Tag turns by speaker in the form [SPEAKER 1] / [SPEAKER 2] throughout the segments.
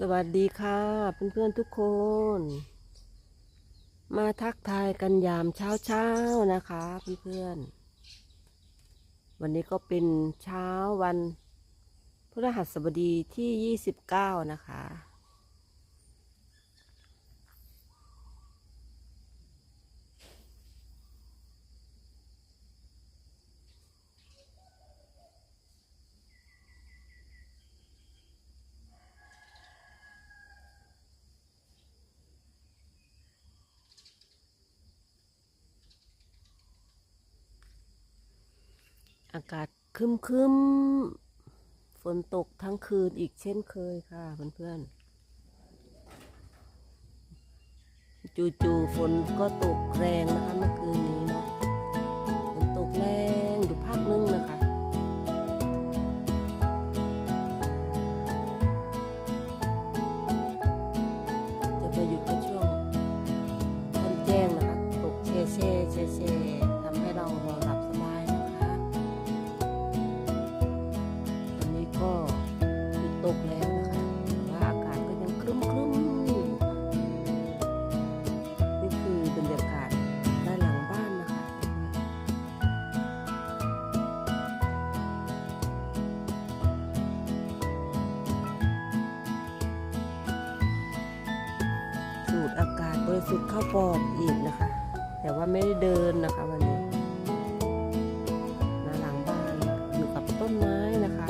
[SPEAKER 1] สวัสดีค่ะเพื่อนๆทุกคน มาทักทายกันยามเช้าเช้านะคะเพื่อนๆวันนี้ก็เป็นเช้าวันพฤหัสบดีที่ 29 นะคะ อากาศคึมคึมฝนตกทั้งคืนอีกเช่นเคยค่ะเพื่อนๆจู่ๆฝนก็ตกแรงนะคะเมื่อคืนนี้เนาะฝนตกแรงอยู่ภาคนึงนะคะจะไปหยุดก็ช่วงต้นแจ้งนะคะตกเช่เช่เช่เช่ สุทธิ์เข้าปอดอีกนะคะ แต่ว่าไม่ได้เดินนะคะวันนี้มาหลังบ้านอยู่กับต้นไม้นะคะ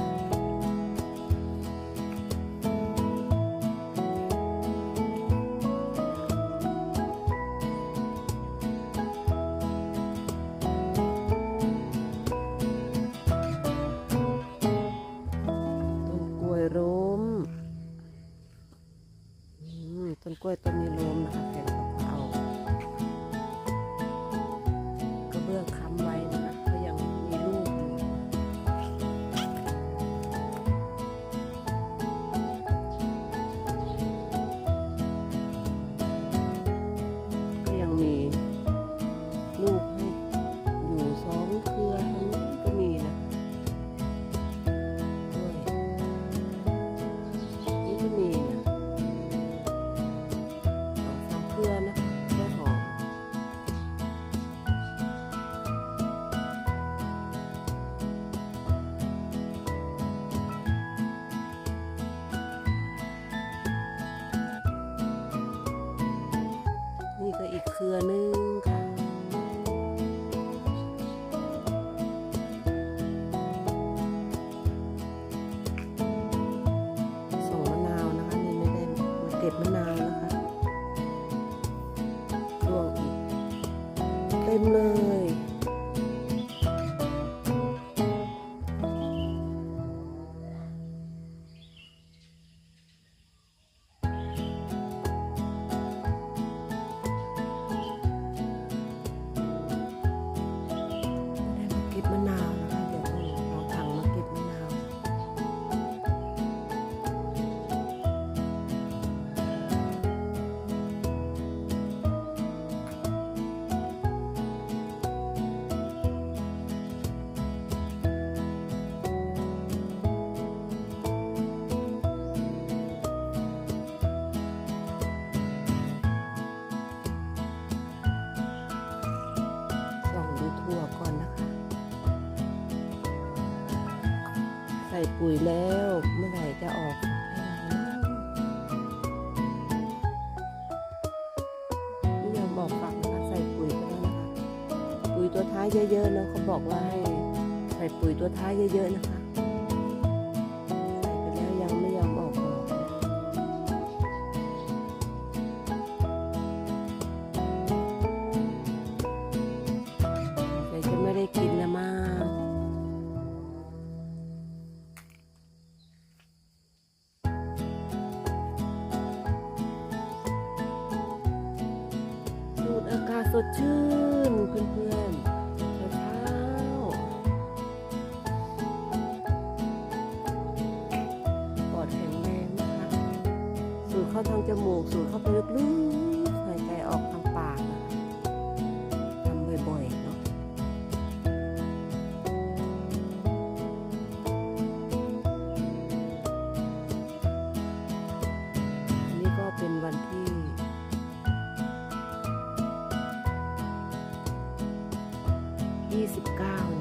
[SPEAKER 1] ต้นกล้วยล้มต้นกล้วยต้นนี้ล้ม ลือนึ่งค่ะส่งมะนาวนะคะนี่ไม่ได้มาเก็บมะนาวนะคะรวงอีก เต็มเลย ส่ปุ๋ยแล้ว เมื่อไหร่จะออกเราเนาะไม่ยอมบอกฝักนะคะใส่ปุ๋ยไปแล้วนะคะ ปุ๋ยตัวท้ายเยอะๆเนอะเขาบอกว่าให้ใส่ปุ๋ยตัวท้ายเยอะๆนะคะ สูดอากาศสดชื่นเพื่อนๆเช้าๆปอดแข็งแรงนะคะ สูดเข้าทางจมูก สูดเข้าไปลึก 29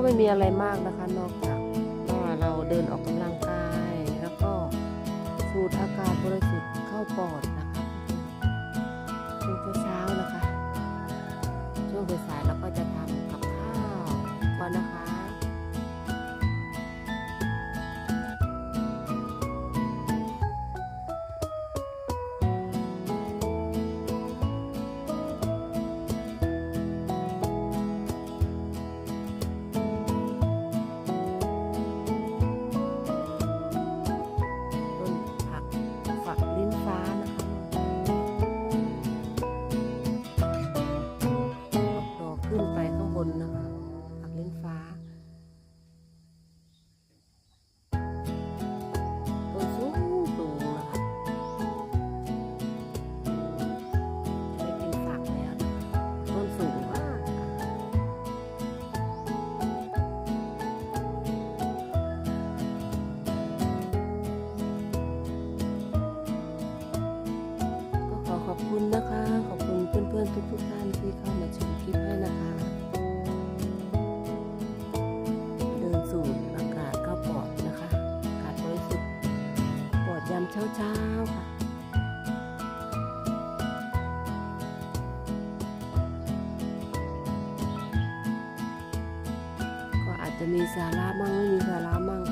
[SPEAKER 1] ก็ไม่มีอะไรมากนะคะ นอกจากว่าเราเดินออกกำลังกาย แล้วก็สูดอากาศบริสุทธิ์เข้าปอดนะคะช่วงเช้านะคะ ช่วงสายเราก็จะทำกับข้าวก่อนนะคะ คุณนะคะ ขอบคุณเพื่อนๆทุกๆท่านที่เข้ามาชมคลิปให้นะคะ เดินสูดอากาศเข้าปอดนะคะอากาศบริสุทธิ์ปอดยามเช้าๆค่ะก็อาจจะมีสาระมั่งไม่มีสาระมั่ง